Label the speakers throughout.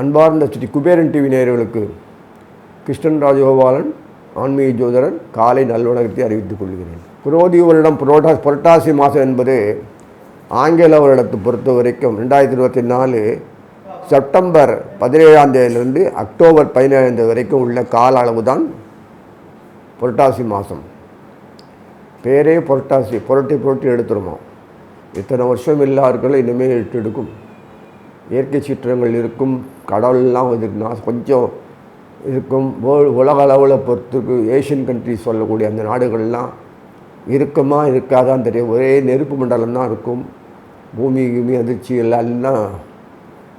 Speaker 1: அன்பார்ந்த ஸ்ரீ குபேரன் டிவி நேயர்களுக்கு கிருஷ்ணன் ராஜகோபாலன் ஆன்மீக ஜோதரன் காலை நல்வணக்கத்தை அறிவித்துக் கொள்கிறேன். புரோதி வருடம் புரோட்டா புரட்டாசி மாதம் என்பது ஆங்கில வருடத்தை பொறுத்த வரைக்கும் ரெண்டாயிரத்தி இருபத்தி நாலு செப்டம்பர் பதினேழாம் தேதியிலிருந்து அக்டோபர் பதினேழாம் தேதி வரைக்கும் உள்ள கால அளவு தான் புரட்டாசி மாதம். பேரே புரட்டாசி புரட்டி புரட்டி எடுத்துருமா? இத்தனை வருஷம் இல்லாதவர்களும் இனிமேல் எட்டு எடுக்கும். இயற்கை சீற்றங்கள் இருக்கும் கடவுள்லாம் இதுக்கு கொஞ்சம் இருக்கும். வேர்ல்டு உலக அளவில் பொறுத்துக்கு ஏஷியன் கண்ட்ரிஸ் சொல்லக்கூடிய அந்த நாடுகள்லாம் இருக்குமா இருக்காதான் தெரியும். ஒரே நெருப்பு மண்டலம் தான் இருக்கும். பூமி கிமி அதிர்ச்சி எல்லாம்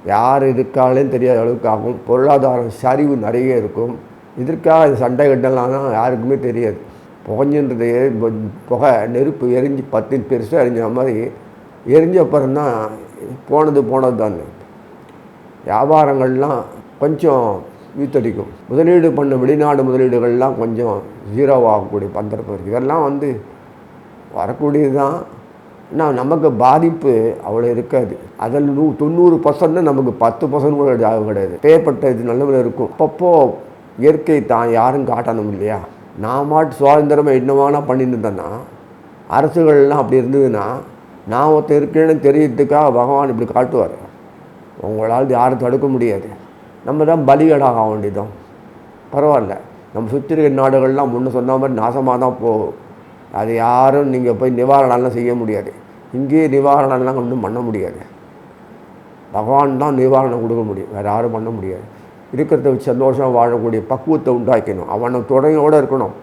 Speaker 1: யார் இருக்காலும் தெரியாத அளவுக்கு ஆகும். பொருளாதாரம் சரிவு நிறைய இருக்கும். இதற்காக சண்டை கட்டலாம் யாருக்குமே தெரியாது. புகைஞ்சின்றது புகை நெருப்பு எரிஞ்சு பத்து பெருசாக எரிஞ்ச மாதிரி எரிஞ்ச அப்புறம்தான் போனது போனது தானே. வியாபாரங்கள்லாம் கொஞ்சம் வீத்தடிக்கும். முதலீடு பண்ண வெளிநாடு முதலீடுகள்லாம் கொஞ்சம் ஜீரோவாகக்கூடிய பந்தரப்பு இருக்குது இதெல்லாம் வந்து வரக்கூடியது தான். ஆனால் நமக்கு பாதிப்பு அவ்வளோ இருக்காது. அதில் நூ தொண்ணூறு பர்சன்ட்னு நமக்கு பத்து பர்சன்ட் கூட ஆகும் கிடையாது. பேப்பட்ட இது நல்லவில் இருக்கும். அப்பப்போ இயற்கை தான் யாரும் காட்டணும் இல்லையா? நான் மாட்டு சுதந்திரமாக என்னவானா பண்ணிட்டு இருந்தேன்னா அரசுகள்லாம் அப்படி இருந்ததுன்னா நான் ஒருத்தர் இருக்கேன்னு தெரியறதுக்காக பகவான் இப்படி காட்டுவார். உங்களால் யாரும் தடுக்க முடியாது. நம்ம தான் பலிகடாக ஆக வேண்டியதும். பரவாயில்ல. நம்ம சுற்றி இருக்கிற நாடுகள்லாம் முன்ன சொன்ன மாதிரி நாசமாக தான் போகும் அது யாரும் நீங்கள் போய் நிவாரணம்லாம் செய்ய முடியாது. இங்கேயே நிவாரணம்லாம் ஒன்றும் பண்ண முடியாது. பகவான் தான் நிவாரணம் கொடுக்க முடியும். வேறு யாரும் பண்ண முடியாது. இருக்கிறத வச்சு சந்தோஷமாக வாழக்கூடிய பக்குவத்தை உண்டாக்கணும். அவனை துணையோடு இருக்கணும்.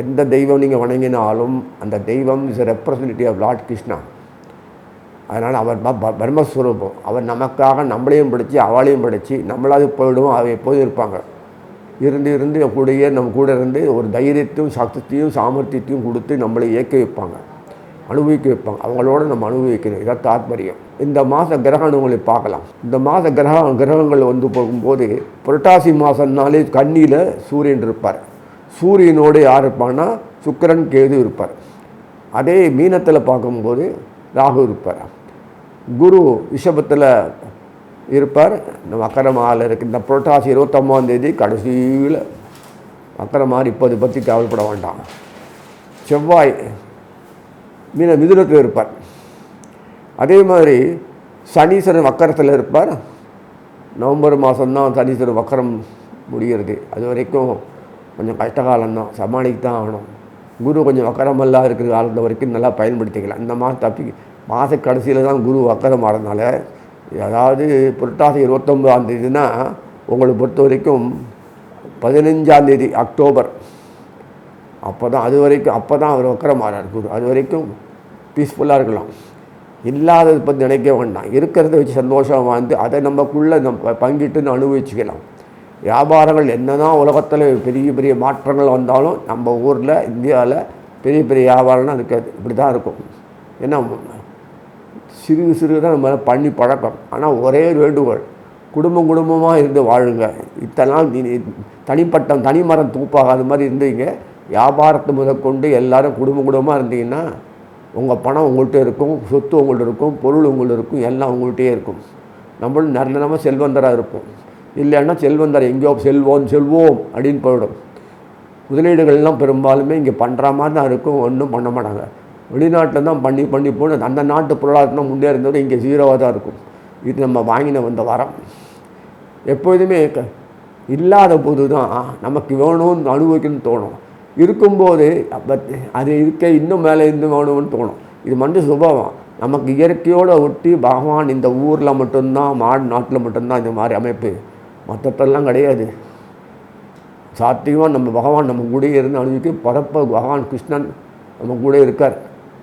Speaker 1: எந்த தெய்வம் நீங்கள் வணங்கினாலும் அந்த தெய்வம் is representative of Lord Krishna அதனால் அவர் பிரம்மஸ்வரூபம் அவர் நமக்காக நம்மளையும் படித்து அவளையும் படித்து நம்மளாவது போயிடுவோம் அவ எப்போதும் இருப்பாங்க. இருந்து இருந்து கூடயே நம்ம கூட இருந்து ஒரு தைரியத்தையும் சக்தியையும் சாமர்த்தியத்தையும் கொடுத்து நம்மளை இயக்க வைப்பாங்க. அனுபவிக்க வைப்பாங்க அவங்களோட நம்ம அனுபவிக்கணும். இதான் தாத்பரியம். இந்த மாத கிரகணங்களை பார்க்கலாம். இந்த மாத கிரக கிரகங்கள் வந்து போகும்போது புரட்டாசி மாதம்னாலே கண்ணியில் சூரியன் இருப்பார். சூரியனோடு யார் இருப்பான்னா சுக்கிரன் கேது இருப்பார். அதே மீனத்தில் பார்க்கும்போது ராகு இருப்பார். குரு ரிஷபத்தில் இருப்பார். இந்த மக்கரமாவில் இருக்கு. இந்த புரட்டாசி இருபத்தொம்பதாந்தேதி கடைசியில் மக்கரமாறு இப்போது பற்றி கவலைப்பட வேண்டாம். செவ்வாய் மீன மிதுனத்தில் இருப்பார். அதே மாதிரி சனீஸ்வரன் வக்கரத்தில் இருப்பார். நவம்பர் மாதம்தான் சனீஸ்வரன் வக்கரம் முடிகிறது. அது வரைக்கும் கொஞ்சம் கஷ்டகாலம்தான். சமாளிக்க தான் ஆகணும். குரு கொஞ்சம் வக்கரமெல்லாம் இருக்கிற காலத்தை வரைக்கும் நல்லா பயன்படுத்திக்கலாம். இந்த மாதம் தப்பி மாத கடைசியில் தான் குரு வக்கரம் ஆகிறதுனால அதாவது புரட்டாசி இருபத்தொம்பதாம் தேதினா உங்களை பொறுத்த வரைக்கும் பதினஞ்சாந்தேதி அக்டோபர். அப்போ தான் அது வரைக்கும் அப்போ தான் அவர் வக்கரமாறார் குரு. அது வரைக்கும் பீஸ்ஃபுல்லாக இருக்கலாம். இல்லாததை பற்றி நினைக்க வேண்டாம். இருக்கிறத வச்சு சந்தோஷமாக வாழ்ந்து அதை நமக்குள்ளே நம்ம பங்கிட்டுன்னு அனுபவிச்சுக்கலாம். வியாபாரங்கள் என்ன தான் உலகத்தில் பெரிய பெரிய மாற்றங்கள் வந்தாலும் நம்ம ஊரில் இந்தியாவில் பெரிய பெரிய வியாபாரம்லாம் இருக்காது இப்படி தான் இருக்கும். ஏன்னா சிறு சிறு தான் நம்ம பண்ணி பழக்கம். ஆனால் ஒரே வேண்டுகோள் குடும்பம் குடும்பமாக இருந்து வாழுங்க. இத்தனை நாள் தனிப்பட்டம் தனிப்பட்ட தனிமரம் தூப்பாகாத மாதிரி இருந்தீங்க. வியாபாரத்தை முதற்கொண்டு எல்லாரும் குடும்ப குடும்பமாக இருந்தீங்கன்னா உங்கள் பணம் உங்கள்கிட்ட இருக்கும் சொத்து உங்கள்கிட்ட இருக்கும் பொருள் உங்கள்கிட்ட இருக்கும் எல்லாம் உங்கள்கிட்டயே இருக்கும். நம்மளும் நிரந்தரமாக செல்வந்தராக இருப்போம். இல்லைன்னா செல்வந்தர் எங்கேயோ செல்வோம் செல்வோம் அப்படின்னு போயிடும். முதலீடுகள்லாம் பெரும்பாலுமே இங்கே பண்ணுற மாதிரி தான் இருக்கும் ஒன்றும் பண்ண மாட்டாங்க. வெளிநாட்டில் தான் பண்ணி பண்ணி போனது அந்த நாட்டு பொருளாதாரம் முன்னே இருந்தவரை இங்கே ஜீரோவாக தான் இருக்கும். இது நம்ம வாங்கின வந்த வரம். எப்போதுமே க- இல்லாத போது தான் நமக்கு வேணும்னு அனுபவிக்கணும்னு தோணும். இருக்கும்போது அப்ப அது இருக்க இன்னும் மேலே இருந்து வேணும்னு தோணும். இது மட்டும் சுபாவம். நமக்கு இயற்கையோடு ஒட்டி பகவான் இந்த ஊரில் மட்டும்தான் மாடு நாட்டில் மட்டும்தான் இந்த மாதிரி அமைப்பு. மற்றத்தெல்லாம் கிடையாது. சாத்தியமாக நம்ம பகவான் நம்ம கூடயே இருந்து அனுபவிக்க பரப்ப பகவான் கிருஷ்ணன் நம்ம கூட இருக்கார்.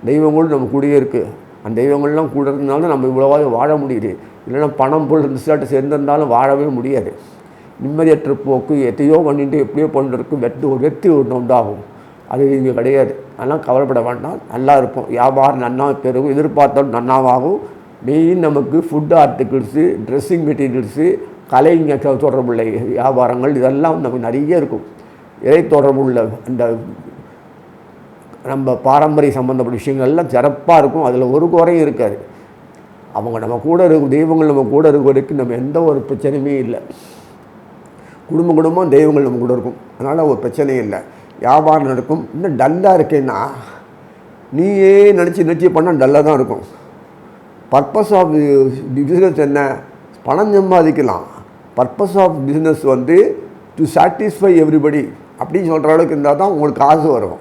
Speaker 1: தெய்வங்களும் நம்ம கூடயே இருக்குது அந்த தெய்வங்கள்லாம் கூட இருந்தாலும் நம்ம இவ்வளோவாக வாழ முடியுது. இல்லைன்னா பணம் பொருள் ரிசல்ட் சேர்ந்திருந்தாலும் வாழவே முடியாது. நிம்மதியற்ற போக்கு எத்தையோ பண்ணிட்டு எப்படியோ பண்ணிட்டு வெட்டு ஒரு வெற்றி ஒன்று உண்டாகும். அது இங்கே கிடையாது. அதெல்லாம் கவலைப்பட வேண்டாம். நல்லா இருப்போம். வியாபாரம் நன்னா பெருகும். எதிர்பார்த்தாலும் நன்னாவாகும். மெயின் நமக்கு ஃபுட் ஆர்டிகிள்ஸு ட்ரெஸ்ஸிங் மெட்டீரியல்ஸு கலைங்க தொடர்புள்ள வியாபாரங்கள் இதெல்லாம் நமக்கு நிறைய இருக்கும். இறை தொடர்புள்ள அந்த நம்ம பாரம்பரிய சம்மந்தப்பட்ட விஷயங்கள்லாம் சிறப்பாக இருக்கும். அதில் ஒரு குறையும் இருக்காது. அவங்க நம்ம கூட இருக்கும் தெய்வங்கள் நம்ம கூட இருக்கிற வரைக்கும் நம்ம எந்த ஒரு பிரச்சனையுமே இல்லை. குடும்ப குடும்பம் தெய்வங்கள் நம்ம கூட இருக்கும். அதனால் ஒரு பிரச்சனையும் இல்லை. வியாபாரம் நடக்கும். இன்னும் டல்லாக இருக்கேன்னா நீயே நினச்சி நினச்சி பண்ணால் டல்லாக தான் இருக்கும். பர்பஸ் ஆஃப் பிஸ்னஸ் என்ன? பணம் சம்பாதிக்கலாம். பர்பஸ் ஆஃப் பிஸ்னஸ் வந்து டு சாட்டிஸ்ஃபை எவ்ரிபடி அப்படின்னு சொல்கிற அளவுக்கு இருந்தால் தான் உங்களுக்கு காசு வரும்.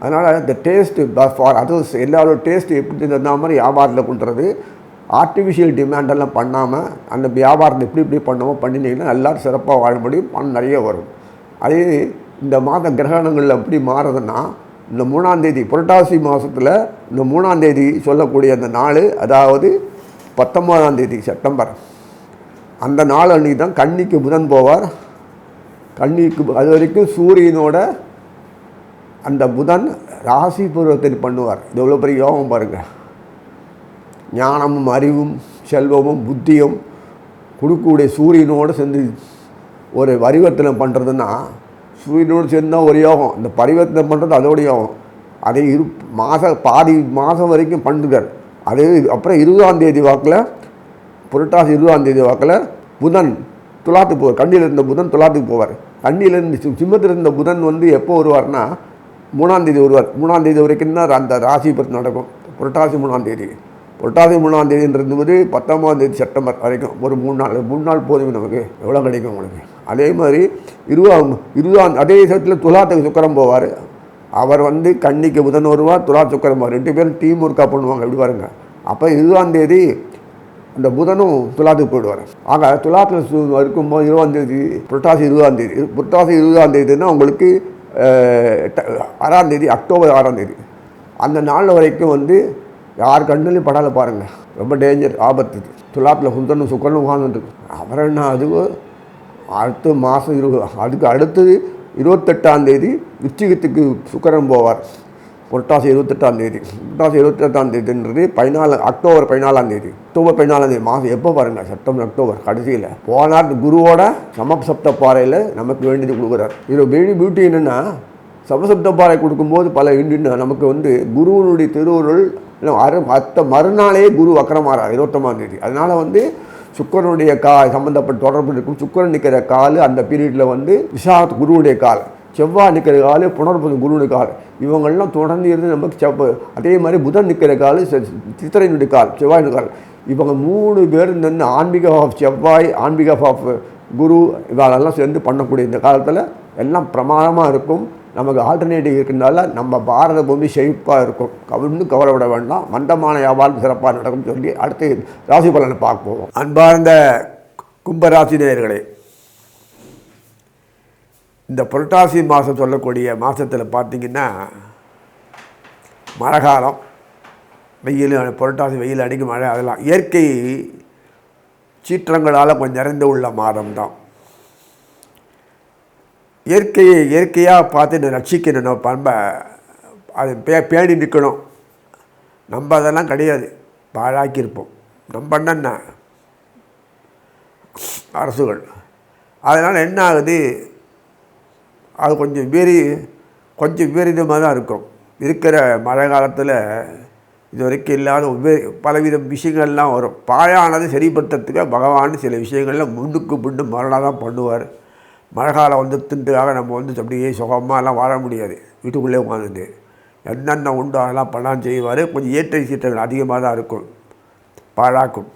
Speaker 1: அதனால் இந்த டேஸ்ட்டு ஃபார் அதர்ஸ் எல்லாரோட டேஸ்ட்டு எப்படி இருந்தால் மாதிரி வியாபாரத்தில் பண்ணுறது ஆர்டிஃபிஷியல் டிமாண்டெல்லாம் பண்ணாமல் அந்த வியாபாரத்தை எப்படி இப்படி பண்ணமோ பண்ணினீங்கன்னா எல்லோரும் சிறப்பாக வாழ முடியும் பணம் நிறைய வரும். அதே இந்த மாத கிரகணங்கள் எப்படி மாறுதுன்னா இந்த மூணாந்தேதி புரட்டாசி மாதத்தில் இந்த மூணாந்தேதி சொல்லக்கூடிய அந்த நாள் அதாவது பத்தொம்போதாம் தேதி செப்டம்பர். அந்த நாள் அன்றைக்கி தான் கன்னிக்கு புதன் போவார். கன்னிக்கு அது வரைக்கும் சூரியனோட அந்த புதன் ராசி பூர்வத்தில் பண்ணுவார். இது எவ்வளோ பெரிய யோகம் பாருங்கள் ஞானமும் அறிவும் செல்வமும் புத்தியும் கொடுக்கக்கூடிய சூரியனோடு சேர்ந்து ஒரு பரிவர்த்தனை பண்ணுறதுன்னா சூரியனோடு சேர்ந்து ஒரு யோகம். இந்த பரிவர்த்தனை பண்ணுறது அதோட யோகம். அதை இரு மாத பாதி மாதம் வரைக்கும் பண்ணுறார் அதே அப்புறம் இருபதாம் தேதி வாக்கில் புரட்டாசி இருபதாம் தேதி வாக்கில் புதன் துலாத்துக்கு போவார். கண்ணியில் இருந்த புதன் துலாத்துக்கு போவார். கண்ணியில் இருந்து சிம்மத்தில் இருந்த புதன் வந்து எப்போ வருவார்னா மூணாந்தேதி வருவார். மூணாந்தேதி வரைக்கும் தான் அந்த ராசி பற்றி நடக்கும். புரட்டாசி மூணாந்தேதி புரட்டாசி மூணாம் தேதின்றது பத்தாம் தேதி செப்டம்பர் வரைக்கும் ஒரு மூணு நாள் மூணு நாள் போதும் நமக்கு. எவ்வளோ கிடைக்கும் உங்களுக்கு? அதே மாதிரி இருபதாம் இருபதாம் அதே சமயத்தில் துலாத்துக்கு சுக்கரம் போவார். அவர் வந்து கன்னிக்கு புதன் வருவார் துலா சுக்கரம் போவார். ரெண்டு பேரும் டீம் ஒர்க்காக பண்ணுவாங்க எப்படி பாருங்க? அப்போ இருபதாம் தேதி அந்த புதனும் துலாத்துக்கு போயிடுவார். ஆக துலாத்தில் இருக்கும்போது இருபதாம் தேதி புரட்டாசி இருபதாம் தேதி புரட்டாசி இருபதாம் தேதினா உங்களுக்கு ஆறாம் தேதி அக்டோபர் ஆறாம் தேதி. அந்த நாள் வரைக்கும் வந்து யார் கண்ணுலையும் படாத பாருங்கள் ரொம்ப டேஞ்சர் ஆபத்து. துலாப்பில் சுந்தரனும் சுக்கரனும் உட்காந்துருக்கு அப்புறம் என்ன அது அடுத்த மாதம் இரு அதுக்கு அடுத்தது இருபத்தெட்டாம் தேதி விச்சிகத்துக்கு சுக்கரன் போவார். புரட்டாசி இருபத்தெட்டாம் தேதி. புரட்டாசி இருபத்தெட்டாம் தேதின்றது பதினாலு அக்டோபர் பதினாலாம் தேதி. அக்டோபர் பதினாலாம் தேதி மாதம் எப்போ பாருங்கள் செப்டம்பர் அக்டோபர் கடைசியில். போனார் குருவோட சமசப்த பாறையில் நமக்கு வேண்டியது கொடுக்குறார். இது பெரிய பியூட்டி என்னென்னா சமசப்த பாறை கொடுக்கும்போது பல இண்டின்னு நமக்கு வந்து குருவனுடைய திருவுருள் அரு அத்த மறுநாளே குரு வக்கரமாறார் இருபத்தொம்பதாம் தேதி அதனால் வந்து சுக்கரனுடைய கா சம்மந்தப்பட்ட தொடர்பு இருக்கும். சுக்கரன் நிற்கிற கால் அந்த பீரியடில் வந்து விசாத் குருவுடைய கால். செவ்வாய் நிற்கிற கால் புனர்பது குருவுடைய கால். இவங்கள்லாம் தொடர்ந்து இருந்து நமக்கு செவ்வ அதே மாதிரி புதன் நிற்கிற கால் சித்திரையினுடைய கால் செவ்வாயினுடைய கால். இவங்க மூணு பேர் நின்று ஆன்மீக ஆஃப் செவ்வாய் ஆன்மீக ஆஃப் குரு இவாளெல்லாம் சேர்ந்து பண்ணக்கூடிய இந்த காலத்தில் எல்லாம் பிரமாதமாக இருக்கும். நமக்கு ஆல்டர்னேட்டிவ் இருக்கிறதுனால நம்ம பாரத பூமி செழிப்பாக இருக்கும். கவிழ்ந்து கவலைப்பட வேண்டாம். மந்தமான வியாபாரம் சிறப்பாக நடக்கும் சொல்லி அடுத்து ராசி பலனை பார்ப்போம். அன்பார்ந்த கும்பராசி நேயர்களே இந்த புரட்டாசி மாதம் சொல்லக்கூடிய மாதத்தில் பார்த்திங்கன்னா மழை காலம் வெயில் புரட்டாசி வெயில் அடிக்கும் மழை அதெல்லாம். இயற்கை சீற்றங்களால் கொஞ்சம் நிறைந்து உள்ள மாதம் தான் இயற்கையை இயற்கையாக பார்த்து ரட்சிக்கணும். நம்ம பண்பை அது பே பேணி நிற்கணும். நம்ம அதெல்லாம் கிடையாது. பாழாக்கியிருப்போம். நம்ம என்ன? அரசுகள். அதனால் என்ன ஆகுது? அது கொஞ்சம் வீரி கொஞ்சம் விபரீதமாக தான் இருக்கும். இருக்கிற மழை காலத்தில் இது வரைக்கும் இல்லாத பலவித விஷயங்கள்லாம் வரும். பாழானது சரிப்படுத்துறதுக்கு பகவான் சில விஷயங்கள்லாம் முன்னுக்கு முன்னு மரணம் தான் பண்ணுவார். மழை காலம் தின்றுக்காக நம்ம வந்து அப்படியே சுகமாகலாம் வாழ முடியாது. வீட்டுக்குள்ளே உட்காந்துட்டு என்னென்ன உண்டோ அதெல்லாம் பண்ணலாம் செய்வார். கொஞ்சம் இயற்கை சீற்றங்கள் அதிகமாக தான் இருக்கும். பாழாக்கும்.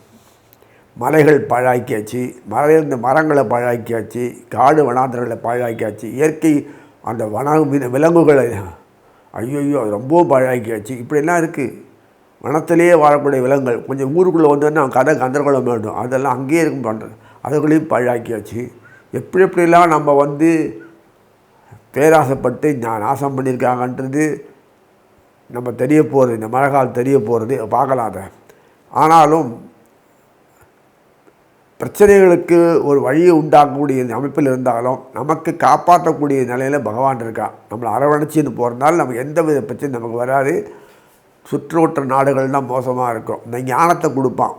Speaker 1: மலைகள் பாழாக்கியாச்சு. மலையிலிருந்து மரங்களை பாழாக்கியாச்சு. காடு வனாந்திரங்களை பாழாக்கியாச்சு. இயற்கை அந்த வன விலங்குகளை ஐயோ ரொம்பவும் பாழாக்கியாச்சு. இப்படிலாம் இருக்குது வனத்திலேயே வாழக்கூடிய விலங்குகள். கொஞ்சம் ஊருக்குள்ளே வந்தோன்னா கதை கந்தர்குளம் வேண்டும். அதெல்லாம் அங்கேயே இருக்கும் பண்ணுறது அதுகளையும் பாழாக்கியாச்சு. எப்படி எப்படிலாம் நம்ம வந்து பேராசைப்பட்டு நான் நாசம் பண்ணியிருக்காங்கன்றது நம்ம தெரிய போகிறது இந்த மழை காலம் தெரிய போகிறது பார்க்கலாம் அதை ஆனாலும் பிரச்சனைகளுக்கு ஒரு வழியை உண்டாக்கக்கூடிய அமைப்பில் இருந்தாலும் நமக்கு காப்பாற்றக்கூடிய நிலையில் பகவான் இருக்கா? நம்மளை அரவணைச்சின்னு போகிறதுனால நமக்கு எந்த வித பிரச்சனை நமக்கு வராது. சுற்றுவட்ட நாடுகள் தான் மோசமாக இருக்கும். இந்த ஞானத்தை கொடுப்பான்.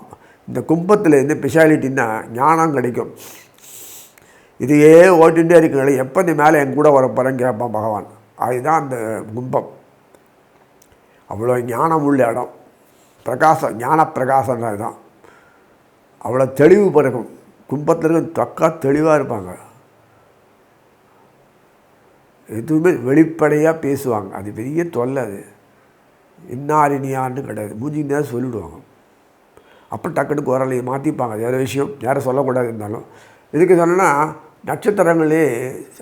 Speaker 1: இந்த கும்பத்தில் என்ன ஸ்பெஷாலிட்டின்னா ஞானம் கிடைக்கும். இதையே ஓட்டிகிட்டே இருக்கீங்களே எப்போ நீ மேலே என் கூட வர போகிறேன்னு கேட்பான் பகவான். அதுதான் அந்த கும்பம். அவ்வளோ ஞானம் உள்ள இடம். பிரகாசம் ஞான பிரகாசம் தான். அவ்வளோ தெளிவு பிறக்கும். கும்பத்தில் இருக்க தக்கா தெளிவாக இருப்பாங்க. எதுவுமே வெளிப்படையாக பேசுவாங்க. அது பெரிய தொல்லை அது. இன்னாரினியான்னு கிடையாது. மூஞ்சி நேரம் சொல்லிவிடுவாங்க அப்போ டக்குனு குரலையை மாற்றிப்பாங்க வேறு விஷயம் யாரும் சொல்லக்கூடாது இருந்தாலும். இதுக்கு சொன்னோன்னா நட்சத்திரங்களே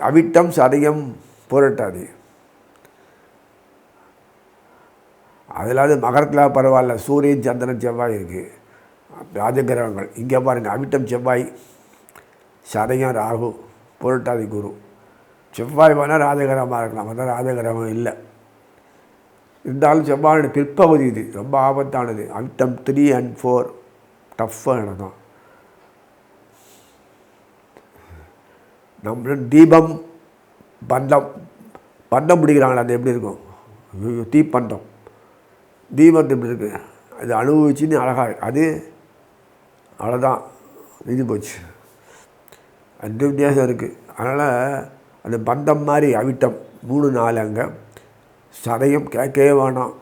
Speaker 1: அவிட்டம் சதயம் புரட்டாது. அதிலாவது மகரத்தில் பரவாயில்ல சூரியன் சந்திரன் செவ்வாய் இருக்குது ராஜகிரகங்கள் இங்கே பாருங்கள் அவிட்டம் செவ்வாய் சதயம் ராகு புரட்டாதி குரு. செவ்வாய் வேணால் ராஜகிரகமாக இருக்கலாம் அதான் ராஜகிரகம் இல்லை. இருந்தாலும் செவ்வாயோட பிற்பகுதி இது ரொம்ப ஆபத்தானது. அவிட்டம் த்ரீ அண்ட் ஃபோர் டஃப்பாக நடக்கும் நம்ம தீபம் பந்தம் பந்தம் பிடிக்கிறாங்களே அது எப்படி இருக்கும்? ஐயோ, தீப்பந்தம் தீபம் எப்படி இருக்கு? அது அனுபவிச்சுன்னு அழகாக அது அவ்வளோதான் இது போச்சு. அந்த வித்தியாசம் இருக்குது அதனால் அந்த பந்தம் மாதிரி அவிட்டம் மூணு நாலு அங்கே. சதையும் கேட்கவே வேணாம்.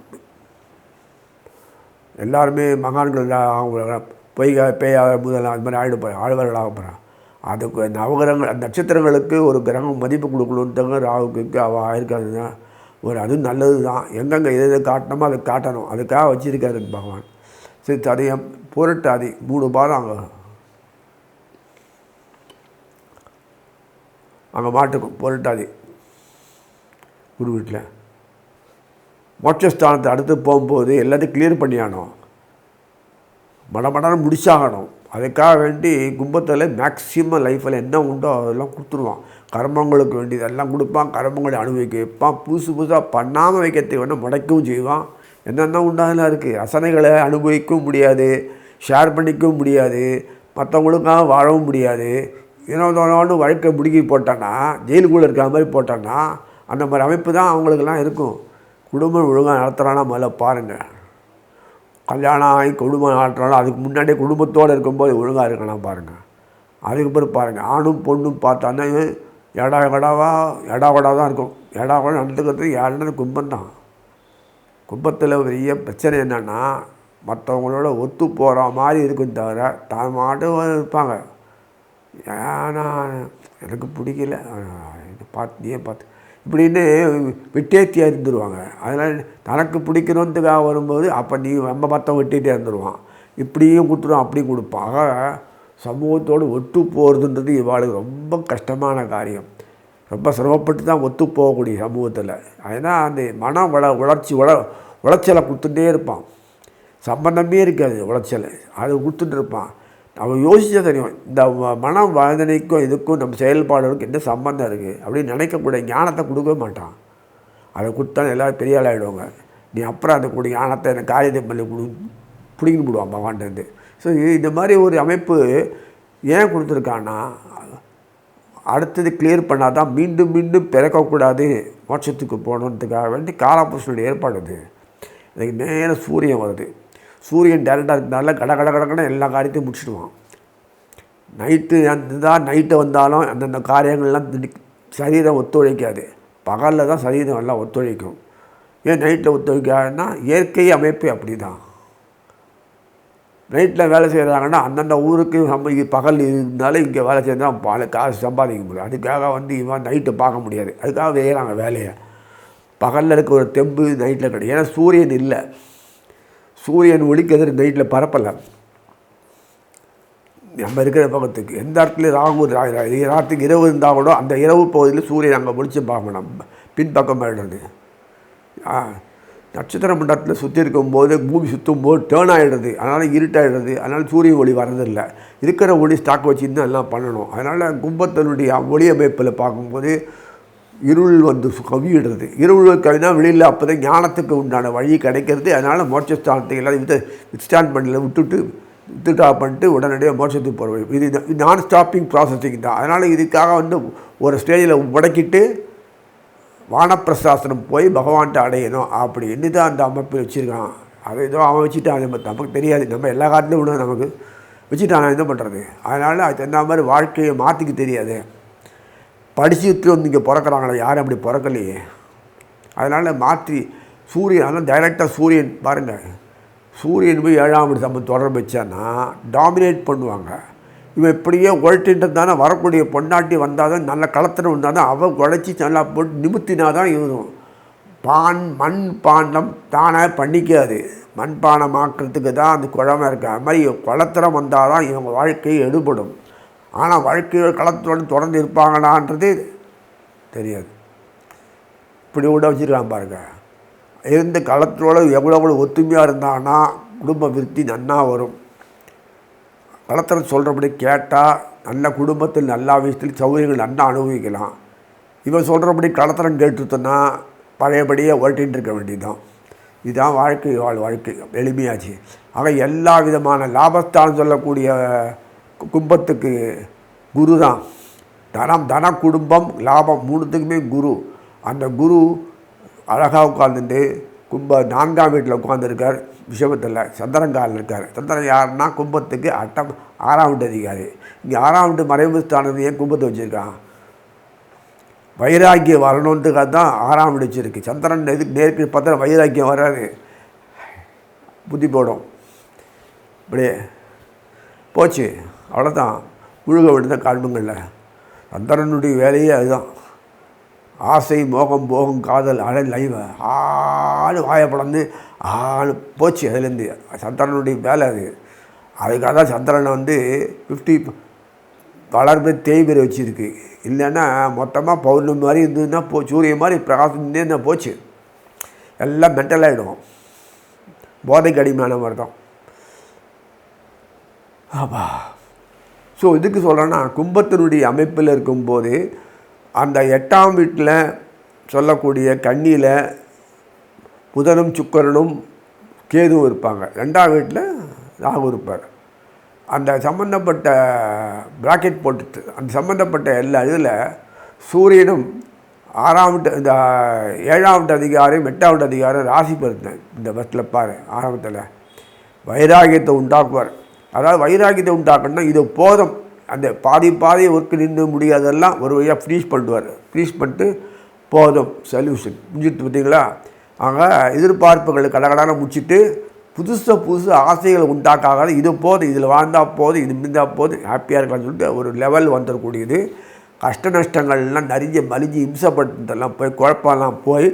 Speaker 1: எல்லாருமே மகான்கள் அவங்க பொய்க பேயாக முதலாம் அது மாதிரி ஆயிடு போய் ஆழ்வர்களாக போகிறான் அதுக்கு நவகிரகங்கள் அந்த நட்சத்திரங்களுக்கு ஒரு கிரகம் மதிப்பு கொடுக்கணுன்ட்டு ராகுக்கு அவள் ஆயிருக்காதுன்னா ஒரு அது நல்லது தான் எங்கெங்கே எது எது காட்டணுமோ அதை காட்டணும். அதுக்காக வச்சுருக்காரு பகவான். சரி சதயம் புரட்டாதி மூணு பாதம் அங்கே. அங்கே மாட்டுக்கும் புரட்டாதி. குரு வீட்டில் மோட்சஸ்தானத்தை அடுத்து போகும்போது எல்லாத்தையும் கிளியர் பண்ணியானோம் மடமடன்னு முடிச்சாகணும். அதுக்காக வேண்டி கும்பத்தில் மேக்சிமம் லைஃப்பில் என்ன உண்டோ அதெல்லாம் கொடுத்துருவான். கர்மங்களுக்கு வேண்டியது எல்லாம் கொடுப்பான். கர்மங்களை அனுபவிக்க வைப்பான். புதுசு புதுசாக பண்ணாமல் வைக்கிறதுக்கு வேணால் முடைக்கவும் செய்வான். என்னென்ன உண்டாதெல்லாம் இருக்குது ரசனைகளை அனுபவிக்கவும் முடியாது. ஷேர் பண்ணிக்கவும் முடியாது. மற்றவங்களுக்காக வாழவும் முடியாது. ஏனோதானு வாழ்க்கை முடுக்கி போட்டான்னா ஜெயிலுக்குள்ளே இருக்கிற மாதிரி போட்டான்னா அந்த மாதிரி அமைப்பு தான் அவங்களுக்கெல்லாம் இருக்கும். குடும்பம் ஒழுங்காக நடத்துகிறானா முதல்ல பாருங்கள் கல்யாணம் ஆகி குடும்பம் நடத்துகிறாலும் அதுக்கு முன்னாடியே குடும்பத்தோடு இருக்கும்போது ஒழுங்காக இருக்கலாம் பாருங்கள் அதுக்கு பிறகு பாருங்கள் ஆணும் பொண்ணும் பார்த்தான்னா எடா கடாவா எடா கடா தான் இருக்கும். எடா கூட நடந்துக்கிறது யாருன்னு கும்பம் தான். கும்பத்தில் பெரிய பிரச்சனை என்னென்னா மற்றவங்களோட ஒத்து போகிற மாதிரி இருக்கும் தவிர தான் மாட்டும் இருப்பாங்க. ஏன்னா எனக்கு பிடிக்கல. இது பார்த்து நீயே பார்த்து. இப்படின்னு விட்டேத்தி இருந்துருவாங்க. அதனால் தனக்கு பிடிக்கணுன்றதுக்காக வரும்போது அப்போ நீ நம்ம மற்றவங்க விட்டுட்டே இருந்துருவான். இப்படியும் கொடுத்துருவான் அப்படியும் கொடுப்பான். ஆக சமூகத்தோடு ஒத்து போகிறதுன்றது இவாளுக்கு ரொம்ப கஷ்டமான காரியம். ரொம்ப சிரமப்பட்டு தான் ஒத்து போகக்கூடிய சமூகத்தில். ஏன்னா அந்த மன வள உளர்ச்சி உள உளைச்சலை கொடுத்துட்டே இருப்பான். சம்பந்தமே இருக்காது உளைச்சல். அது கொடுத்துட்டு இருப்பான். அவன் யோசிச்சா தெரியும் இந்த மன வேதனைக்கும் இதுக்கும் நம்ம செயல்பாடுகளுக்கும் என்ன சம்பந்தம் இருக்குது அப்படின்னு நினைக்கக்கூடிய ஞானத்தை கொடுக்கவே மாட்டான். அதை கொடுத்தா எல்லோரும் பெரிய ஆளாகிடுவாங்க ஆகிடுவாங்க நீ அப்புறம் அந்த கூடிய ஞானத்தை எனக்கு காரியத்தை பண்ணி கொடு பிடிங்கின்னு விடுவான் பகவான்ட்டு ஸோ இது இந்த மாதிரி ஒரு அமைப்பு ஏன் கொடுத்துருக்கான்னா அடுத்தது கிளியர் பண்ணால் தான் மீண்டும் மீண்டும் பிறக்கக்கூடாது மோட்சத்துக்கு போகணுன்றதுக்காக வேண்டி காலபுருஷனுடைய ஏற்பாடு அது இதுக்கு நேர சூரியன் வருது. சூரியன் டேரெக்டாக இருந்தாலும் கட கட கடக்கட எல்லா காரியத்தையும் முடிச்சிடுவான். நைட்டு இருந்தால் நைட்டு வந்தாலும் அந்தந்த காரியங்கள்லாம் சரீரம் ஒத்துழைக்காது. பகலில் தான் சரீரம் எல்லாம் ஒத்துழைக்கும். ஏன் நைட்டில் ஒத்துழைக்காதுன்னா இயற்கை அமைப்பு அப்படி தான் நைட்டில் வேலை செய்கிறாங்கன்னா அந்தந்த ஊருக்கு நம்ம பகல் இருந்தாலும் இங்கே வேலை செய்தால் பல காசு சம்பாதிக்க முடியும். அதுக்காக வந்து இவன் நைட்டு பார்க்க முடியாது. அதுக்காக செய்கிறாங்க வேலையை. பகலில் இருக்க ஒரு தெம்பு நைட்டில் கிடையாது. ஏன்னா சூரியன் இல்லை. சூரியன் ஒளிக்கிறது நைட்டில் பரப்பலை. நம்ம இருக்கிற பக்கத்துக்கு எந்த இடத்துல ராகு ரா- ராத்திரிக்கு இரவு இருந்தால் கூட அந்த இரவு பகுதியில் சூரியன் அங்கே முடிச்சு பார்க்கணும். பின்பக்கம் ஆகிடுறது நட்சத்திர மண்டலத்தில் சுற்றி இருக்கும்போது பூமி சுற்றும் போது டேர்ன் ஆகிடுறது அதனால் இருட்டாயிடுறது. அதனால் சூரிய ஒளி வரதில்லை இருக்கிற ஒளி ஸ்டாக் வச்சுருந்து எல்லாம் பண்ணணும். அதனால் கும்பத்தினுடைய ஒளி அமைப்பில் பார்க்கும்போது இருள் வந்து கவியிடுறது. இருள் கவினா வெளியில் அப்போ தான் ஞானத்துக்கு உண்டான வழி கிடைக்கிறது. அதனால் மோட்சஸ்தானத்தை எல்லாம் வித்து ஸ்டாண்ட் பண்ணல விட்டுட்டு வித்துட்டா பண்ணிட்டு உடனடியாக மோட்சத்துக்கு போகிற வழி. இது நான் ஸ்டாப்பிங் ப்ராசஸிங் தான். அதனால் இதுக்காக வந்து ஒரு ஸ்டேஜில் முடக்கிட்டு வானப்பிரசாசனம் போய் பகவான்கிட்ட அடையணும். அப்படின்னு தான் அந்த அமைப்பு வச்சுருக்கான். அதை ஏதோ அவன் வச்சுட்டான். நம்ம நமக்கு தெரியாது. நம்ம எல்லா காட்டிலும் விடணும் நமக்கு. வச்சுட்டான் என்ன பண்ணுறது அதனால் அது தகுந்த மாதிரி வாழ்க்கையை மாற்றிக்க தெரியாது. படிச்சுட்டு வந்து இங்கே பிறக்கிறாங்களே யாரும் அப்படி பிறக்கலையே. அதனால் மாற்றி சூரியன் ஆனால் டைரெக்டாக சூரியன் பாருங்கள் சூரியன் போய் ஏழாம் வீடு சம்பந்தம் தொடர்பு வச்சான்னா டாமினேட் பண்ணுவாங்க. இவன் இப்படியே உழைச்சிட்டு தானே வரக்கூடிய பொண்டாட்டி வந்தால் தான் நல்ல களத்தில் வந்தால் தான் அவன் உழைச்சி நல்லா போட்டு நிமித்தினா தான் இவனும். பான் மண் பாண்டம் தானாக பண்ணிக்காது. மண்பானமாக்கிறதுக்கு தான் அந்த குழமை இருக்குது அது மாதிரி குளத்திரம் வந்தால் தான் இவங்க வாழ்க்கை எடுபடும். ஆனால் வாழ்க்கையில் களத்தோடு தொடர்ந்து இருப்பாங்களான்றது தெரியாது. இப்படி கூட வச்சுருக்கான் பாருங்க. இருந்த களத்தோடு எவ்வளோ எவ்வளோ ஒத்துமையாக இருந்தான்னா குடும்ப விருத்தி நன்னா வரும். களத்தில் சொல்கிறபடி கேட்டால் நல்ல குடும்பத்தில் நல்லா விஷயத்தில் சௌகரியங்கள் நல்லா அனுபவிக்கலாம். இவன் சொல்கிறபடி களத்திரம் கேட்டுட்டோன்னா பழையபடியே ஓட்டிகிட்டு இருக்க வேண்டியதுதான். இதுதான் வாழ்க்கை வாழ் வாழ்க்கை. எளிமையாச்சு. ஆக எல்லா விதமான லாபஸ்தானம் சொல்லக்கூடிய கும்பத்துக்கு குரு தான் தனம் தன குடும்பம் லாபம் மூணுத்துக்குமே குரு. அந்த குரு அழகாக உட்காந்துட்டு கும்ப நான்காம் வீட்டில் உட்காந்துருக்கார் விஷபத்தில் சந்திரங்காலில் இருக்கார். சந்திரன் யாருன்னா கும்பத்துக்கு அட்டம் ஆறாம் வீட்டு அதிகாரி. இங்கே ஆறாம் வீட்டு மறைவு ஸ்தானம் ஏன் கும்பத்தை வச்சுருக்கான்? வைராக்கியம் வரணுன்றதுக்காக தான் ஆறாம் வீடு வச்சுருக்கு. சந்திரன் எதுக்கு நேருக்கு பார்த்தா வைராக்கியம் வராது. புத்தி போடும். இப்படியே. போச்சு. அவ்வளோதான் முழுக விடுத காண்புங்களில். சந்திரனுடைய வேலையே அதுதான். ஆசை மோகம் போகம் காதல் அலை லைவ ஆளு வாயை பிளந்து ஆளு போச்சு அதுலேருந்து. சந்திரனுடைய வேலை அது. அதுக்காக தான் சந்திரனை வந்து ஃபிஃப்டி வளர்ந்து தேய்பிரை வச்சுருக்கு. இல்லைன்னா மொத்தமாக பௌர்ணமி மாதிரி இருந்ததுன்னா போ சூரியன் மாதிரி பிரகாசம் இருந்தே போச்சு. எல்லாம் மென்டல் ஆகிடும் போதைக்கு அடிமையான மாதிரி தான். ஆபா ஸோ இதுக்கு சொல்கிறேன்னா கும்பத்தினுடைய அமைப்பில் இருக்கும்போது அந்த எட்டாம் வீட்டில் சொல்லக்கூடிய கண்ணியில் புதனும் சுக்கரனும் கேதுவும் இருப்பாங்க. ரெண்டாம் வீட்டில் ராகு இருப்பார். அந்த சம்மந்தப்பட்ட ப்ராக்கெட் போட்டு அந்த சம்மந்தப்பட்ட எல்லா இதில் சூரியனும் ஆறாம் வீட்டு இந்த ஏழாம் அதிகாரம் எட்டாம் அதிகாரம் ராசி பருத்தன் இந்த பஸ்ஸில் பாரு ஆரம்பத்தில் வைராகியத்தை உண்டாக்குவார். அதாவது வைராகியத்தை உண்டாக்கணும்னா இது போதும். அந்த பாதி பாதி ஒர்க்கு நின்று முடியாதெல்லாம் ஒரு வழியாக ஃப்ரீஸ் பண்ணுவார் ஃப்ரீஸ் பண்ணிட்டு போதும் சொல்யூஷன் முடிஞ்சிட்டு பார்த்தீங்களா? ஆக எதிர்பார்ப்புகளை கடகடான முடிச்சுட்டு புதுசாக புதுசு ஆசைகளை உண்டாக்காத இது போதும் இதில் வாழ்ந்தால் போதும் இது இருந்தால் போதும் ஹாப்பியாக இருக்கலாம்னு சொல்லிட்டு ஒரு லெவல் வந்துடக்கூடியது. கஷ்ட நஷ்டங்கள்லாம் நிறைய மலிஞ்சு இம்சப்பட்டதெல்லாம் போய் குழப்பம்லாம் போய்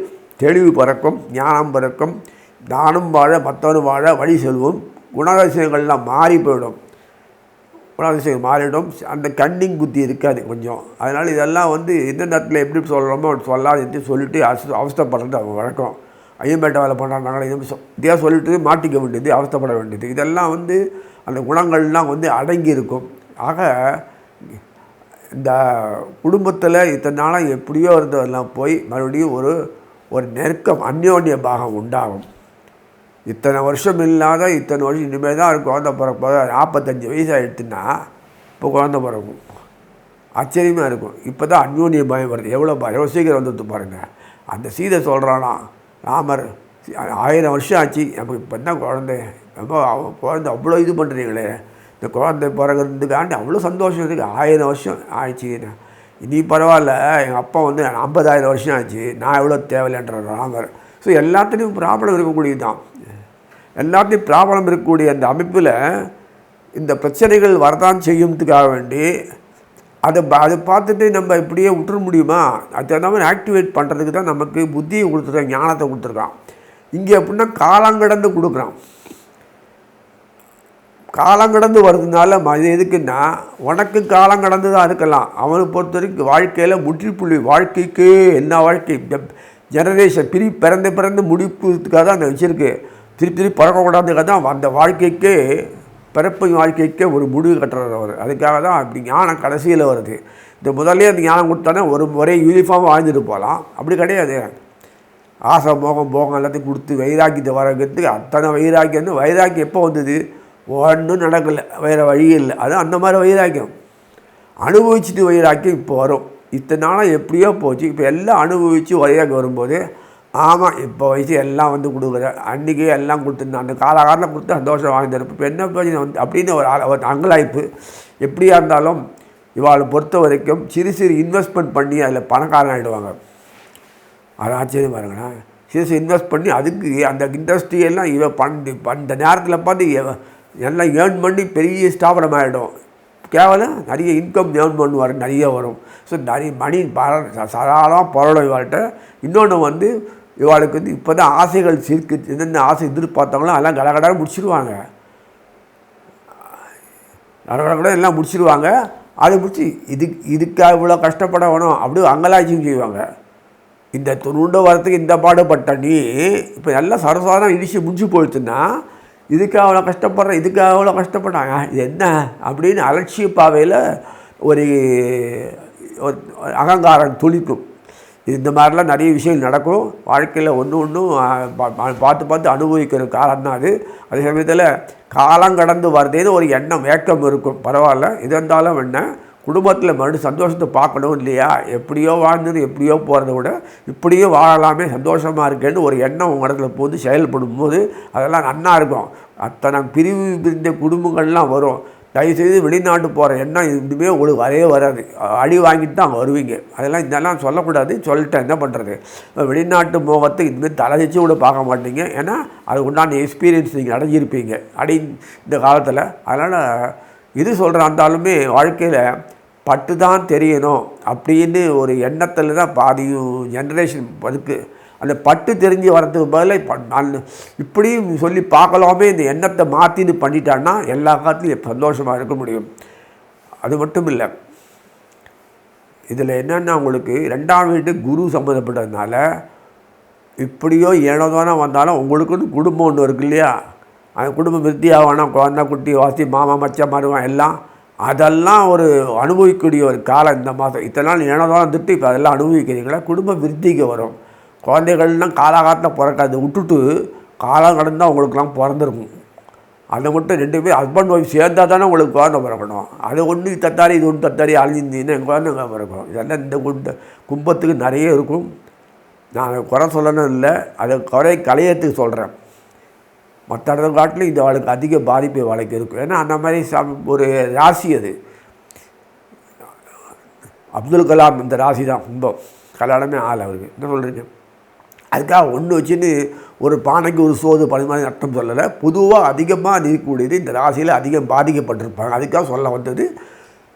Speaker 1: தெளிவு பிறக்கும் ஞானம் பிறக்கும் நானும் வாழ மற்றவனும் வாழ வழி செல்வோம். குணாதிசயங்கள்லாம் மாறி போயிடும். குணாதிசயம் மாறிடும். அந்த கன்னிங் புத்தி இருக்காது கொஞ்சம். அதனால் இதெல்லாம் வந்து எந்த நேரத்தில் எப்படி சொல்கிறோமோ சொல்லாது சொல்லிட்டு அவச அவஸ்தைப்படுறது அவங்க வழக்கம். ஐயம்பேட்டை வேலை பண்ணுறாங்க இது சொ- சொல்லிட்டு மாட்டிக்க வேண்டியது அவஸ்தப்பட வேண்டியது. இதெல்லாம் வந்து அந்த குணங்கள்லாம் வந்து அடங்கி இருக்கும் ஆக இந்த குடும்பத்தில் இத்தனை நாளாக எப்படியோ இருந்ததெல்லாம் போய் மறுபடியும் ஒரு ஒரு நெருக்கம் அந்யோன்ய பாகம் உண்டாகும். இத்தனை வருஷம் இல்லாத இத்தனை வருஷம் இனிமேல் தான் குழந்த பிறப்போது நாற்பத்தஞ்சு வயசு ஆகிடுச்சுன்னா இப்போ குழந்த பிறக்கும். ஆச்சரியமாக இருக்கும். இப்போ தான் அந்யோன்ய பயம் வருது. எவ்வளோ எவ்வளோ சீக்கிரம் வந்துட்டு பாருங்கள் அந்த சீதை சொல்கிறானா ராமர் ஆயிரம் வருஷம் ஆச்சு. நமக்கு இப்போ தான் குழந்தை. ரொம்ப குழந்தை அவ்வளோ இது பண்ணுறீங்களே இந்த குழந்தை பிறகுறதுக்காண்டி அவ்வளோ சந்தோஷம் இருக்குது ஆயிரம் வருஷம் ஆயிடுச்சு. இனி பரவாயில்ல. எங்கள் அப்பா வந்து ஐம்பதாயிரம் வருஷம் ஆச்சு. நான் எவ்வளோ தேவையில்லைன்ற ராமர். ஸோ எல்லாத்துலேயும் ப்ராப்ளம் இருக்கக்கூடியது தான் எல்லாத்தையும் ப்ராப்ளம் இருக்கக்கூடிய அந்த அமைப்பில் இந்த பிரச்சனைகள் வரதான் செய்யுறதுக்காக வேண்டி அதை அதை பார்த்துட்டு நம்ம இப்படியே விட்டுற முடியுமா? அது தகுந்த மாதிரி ஆக்டிவேட் பண்ணுறதுக்கு தான் நமக்கு புத்தியை கொடுத்துருக்கான் ஞானத்தை கொடுத்துருக்கான். இங்கே எப்படின்னா காலங்கடந்து கொடுக்குறான். காலங்கடந்து வருதுனால ம- இது எதுக்குன்னா உனக்கு காலம் கடந்து தான் இருக்கலாம். அவனை பொறுத்த வரைக்கும் வாழ்க்கையில் முற்றுப்புள்ளி வாழ்க்கைக்கு என்ன வாழ்க்கை? ஜெனரேஷன் பிரி பிறந்து பிறந்து முடிப்புக்காக தான் அந்த வச்சுருக்கு திருப்பி திருப்பி பறக்கக்கூடாதுக்காக தான் அந்த வாழ்க்கைக்கு பிறப்பு வாழ்க்கைக்கு ஒரு முடிவு கட்டுறாரு அவர். அதுக்காக தான் அப்படி ஞானம் கடைசியில் வருது. இந்த முதல்ல அந்த ஞானம் கொடுத்தானே ஒரு ஒரே யூனிஃபார்ம் வாழ்ந்துட்டு போகலாம். அப்படி கிடையாது. ஆசை மோகம் போகம் எல்லாத்தையும் கொடுத்து வைராக்கியத்தை வரங்கிறதுக்கு அத்தனை வைராக்கியம். வந்து வைராக்கியம் எப்போ வந்தது? ஒன்றும் நடக்கலை. வேறு வழி இல்லை. அது அந்த மாதிரி வைராக்கியம். அனுபவிச்சுட்டு வைராக்கியம் இப்போ வரும். இத்தனை நாளாக எப்படியோ போச்சு. இப்போ எல்லாம் அனுபவித்து வைராக்கியம் வரும்போது ஆமாம் இப்போ வயசு எல்லாம் வந்து கொடுக்குற அன்றைக்கே எல்லாம் கொடுத்துருந்தேன். அந்த காலகாலம் கொடுத்து சந்தோஷம் வாழ்ந்துருப்பேன் இப்போ என்ன பிரச்சனை வந்து அப்படின்னு ஒரு ஒரு அங்கலாய்ப்பு. எப்படியாக இருந்தாலும் இவாளை பொறுத்த வரைக்கும் சிறு சிறு இன்வெஸ்ட்மெண்ட் பண்ணி அதில் பணக்காரன் ஆகிடுவாங்க அது ஆச்சரியம் பாருங்கண்ணா சிறு சிறு இன்வெஸ்ட் பண்ணி அதுக்கு அந்த இண்டஸ்ட்ரியெல்லாம் இவ பண்ணி அந்த நேரத்தில் பார்த்து எல்லாம் ஏர்ன் பண்ணி பெரிய ஸ்தாபனம் ஆகிடும் கேவலம் நிறைய இன்கம் ஏர்ன் பண்ணுவார் நிறைய வரும். ஸோ நிறைய மணி பர சராளமாக பரவலும் இவாள்கிட்ட. இன்னொன்று வந்து இவாளுக்கு வந்து இப்போ தான் ஆசைகள் சீர்க்கு என்னென்ன ஆசை எதிர்பார்த்தாங்களோ அதெல்லாம் கடகடாக முடிச்சிருவாங்க. கடகட எல்லாம் முடிச்சிடுவாங்க அதை முடிச்சு இதுக்கு இதுக்காக இவ்வளோ கஷ்டப்பட வேணும்? அப்படியே அங்கலாட்சியும் செய்வாங்க. இந்த துணுண்டு வரத்துக்கு இந்த பாடுபட்ட நீ இப்போ நல்லா சரசாரம் இடிச்சு முடிச்சு போயிடுச்சுன்னா இதுக்கு அவ்வளோ கஷ்டப்படுறேன் இதுக்கு அவ்வளோ கஷ்டப்படுறாங்க இது என்ன? அப்படின்னு அலட்சிய பாவையில் ஒரு அகங்காரம் துளிக்கும். இந்த மாதிரிலாம் நிறைய விஷயங்கள் நடக்கும். வாழ்க்கையில் ஒன்று ஒன்றும் பார்த்து பார்த்து அனுபவிக்கிற காலம் தான் அது. அதே சமயத்தில் காலம் கடந்து வர்றதேன்னு ஒரு எண்ணம் ஏக்கம் இருக்கும். பரவாயில்ல. இது இருந்தாலும் என்ன? குடும்பத்தில் மறுபடியும் சந்தோஷத்தை பார்க்கணும் இல்லையா? எப்படியோ வாழ்ந்தது எப்படியோ போகிறத விட இப்படியோ வாழலாமே சந்தோஷமாக இருக்கேன்னு ஒரு எண்ணம் உங்கள் இடத்துல போது செயல்படும் போது அதெல்லாம் நன்னா இருக்கும். அத்தனை பிரிவு பிரிந்த குடும்பங்கள்லாம் வரும். தயவுசெய்து வெளிநாட்டு போகிற எண்ணம் இதுவுமே உங்களுக்கு வரவே வராது. அடி வாங்கிட்டு தான் வருவீங்க. அதெல்லாம் இதெல்லாம் சொல்லக்கூடாது. சொல்லிட்டேன் என்ன பண்ணுறது வெளிநாட்டு மோகத்தை இனிமேல் தலைச்சு கூட பார்க்க மாட்டீங்க. ஏன்னா அது உண்டான எக்ஸ்பீரியன்ஸ் நீங்கள் அடைஞ்சிருப்பீங்க. அடி இந்த காலத்தில். அதனால் இது சொல்கிறாந்தாலுமே வாழ்க்கையில் பட்டு தான் தெரியணும் அப்படின்னு ஒரு எண்ணத்தில் தான் பாதியும் ஜென்ரேஷன் அதுக்கு அந்த பட்டு தெரிஞ்சு வரதுக்கு பதிலாக இப்போ நான் இப்படியும் சொல்லி பார்க்கலாமே இந்த எண்ணத்தை மாற்றின்னு பண்ணிட்டான்னா எல்லா காலத்துலையும் சந்தோஷமாக இருக்க முடியும். அது மட்டும் இல்லை. இதில் என்னென்னா உங்களுக்கு ரெண்டாம் வீட்டு குரு சம்மந்தப்பட்டதுனால இப்படியோ ஏனோதானோ வந்தாலும் உங்களுக்குன்னு குடும்பம் ஒன்று இருக்கு இல்லையா? அந்த குடும்பம் விருத்தியாக வேணாம் குழந்தை குட்டி வாசி மாமா மச்சம் மருவம் எல்லாம் அதெல்லாம் ஒரு அனுபவிக்கக்கூடிய ஒரு காலம் இந்த மாதம். இத்தனை நாள் ஏனோதானம் திட்டு இப்போ அதெல்லாம் அனுபவிக்கிறீங்களா? குடும்ப விருத்திக்கு வரும். குழந்தைகள்லாம் காலாகாலத்தில் பிறக்காது. விட்டுட்டு காலம் கடந்தால் உங்களுக்குலாம் பிறந்திருக்கும். அதை மட்டும் ரெண்டு பேர் ஹஸ்பண்ட் ஒய்ஃப் சேர்ந்தால் தானே உங்களுக்கு குழந்தை பிறக்கணும். அது ஒன்று தத்தாரி இது ஒன்று தத்தாரி அழிஞ்சிருந்தீங்கன்னா என் குழந்தைங்க பிறக்கணும் இதெல்லாம் இந்த குண்ட கும்பத்துக்கு நிறைய இருக்கும். நான் குறை சொல்லணும் இல்லை. அதை குறை கலையத்துக்கு சொல்கிறேன் மற்ற இடத்துல காட்டிலும் இது அவளுக்கு அதிக பாதிப்பு அவளுக்கு இருக்கும் ஏன்னா அந்த மாதிரி சம் ஒரு ராசி அது. அப்துல் கலாம் இந்த ராசி தான் கும்பம் கல்யாணமே ஆள் அவருக்கு. என்ன சொல்கிறீங்க அதுக்காக ஒன்று வச்சுன்னு ஒரு பானைக்கு ஒரு சோது பழைய மாதிரி அர்த்தம் சொல்லலை. பொதுவாக அதிகமாக இருக்கக்கூடியது இந்த ராசியில் அதிகம் பாதிக்கப்பட்டிருப்பாங்க. அதுக்காக சொல்ல வந்தது.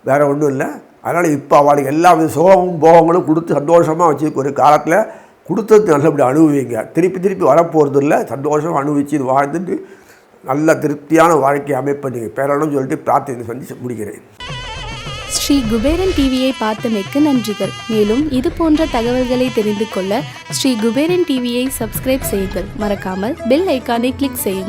Speaker 1: வேறு ஒன்றும் இல்லை. அதனால் இப்போ அவளுக்கு எல்லா வித சோகமும் போகங்களும் கொடுத்து சந்தோஷமாக வச்சுருக்க ஒரு காலத்தில் கொடுத்தது நல்லபடி அனுபவிங்க திருப்பி திருப்பி வரப்போகிறது இல்லை சந்தோஷமாக அனுபவிச்சு வாழ்ந்துட்டு நல்ல திருப்தியான வாழ்க்கை அமைப்பை நீங்கள் பெறணும்னு சொல்லிட்டு பிரார்த்தனை செஞ்சு முடிக்கிறேன்.
Speaker 2: ஸ்ரீ குபேரன் டிவியை பார்த்தமைக்கு நன்றிகள். மேலும் இது போன்ற தகவல்களை தெரிந்து கொள்ள ஸ்ரீ குபேரன் டிவியை சப்ஸ்கிரைப் செய்யுங்கள். மறக்காமல் பெல் ஐக்கானை கிளிக் செய்யுங்கள்.